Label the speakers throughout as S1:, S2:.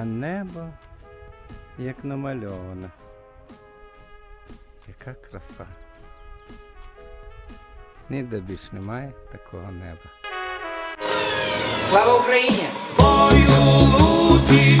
S1: А
S2: небо як намальоване. Яка краса. Ніде більш немає такого неба.
S3: Слава Україні!
S1: Бою лузі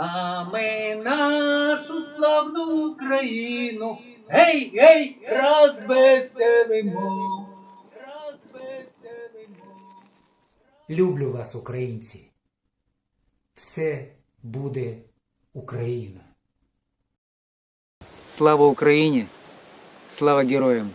S4: А ми нашу славну Україну гей, гей, розвеселимо. Розвеселимо.
S5: Люблю вас, українці. Все буде Україна.
S3: Слава Україні! Слава героям!